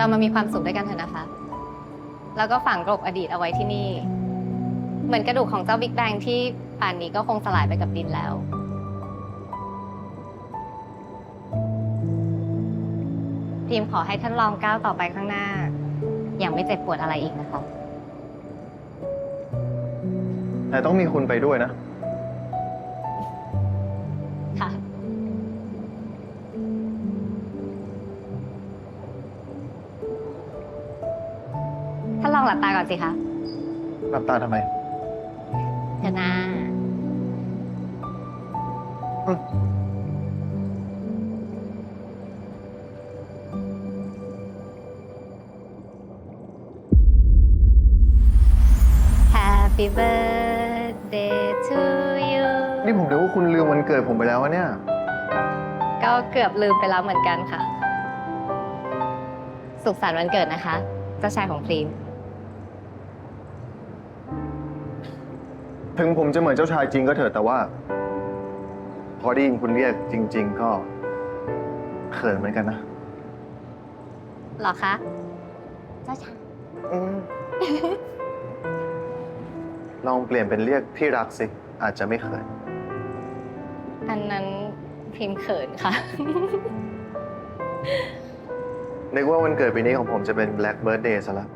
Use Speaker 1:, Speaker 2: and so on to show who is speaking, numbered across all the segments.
Speaker 1: เรามามีความสุขด้วยกันเถอะนะคะ แล้วก็ฝังกลบอดีตเอาไว้ที่นี่ เหมือนกระดูกของเจ้าบิ๊กแบงที่ป่านนี้ก็คงสลายไปกับดินแล้ว ทีมขอให้ท่านลองก้าวต่อไปข้างหน้า อย่างไม่เจ็บปวดอะไรอีกนะคะ
Speaker 2: แต่ต้องมีคุณไปด้วยนะ
Speaker 1: ลองหลับตาก่อนสิคะ
Speaker 2: หลับตาทำไม
Speaker 1: เถอะนะ
Speaker 2: อืม
Speaker 1: Happy birthday to you
Speaker 2: นี่ผมเดี๋ยวว่าคุณลืมวันเกิดผมไปแล้ววะเนี่ย
Speaker 1: ก็เกือบลืมไปแล้วเหมือนกันค่ะ สุขสันต์วันเกิดนะคะ เจ้าชายของพรีม
Speaker 2: ถึงผมจะเหมือนเจ้าชายจริงก็เถอะแต่ว่า พอได้ยินคุณเรียกจริง ๆ ก็เขินเหมือนกันนะ
Speaker 1: หรอคะ เจ้าชาย
Speaker 2: อืม ลองเปลี่ยนเป็นเรียกที่รักสิ อาจจะไม่เขิน
Speaker 1: อันนั้นพรีมเขินค่ะ
Speaker 2: นึกว่าวันเกิดปีนี้ของผมจะเป็น Black Birthday ซะแล้ว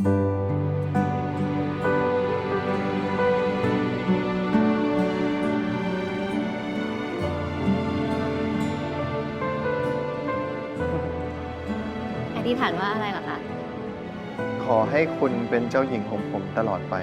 Speaker 1: อธิษฐานว่าอะไรเหรอคะ
Speaker 2: ขอให้คุณเป็นเจ้าหญิงของผมตลอดไป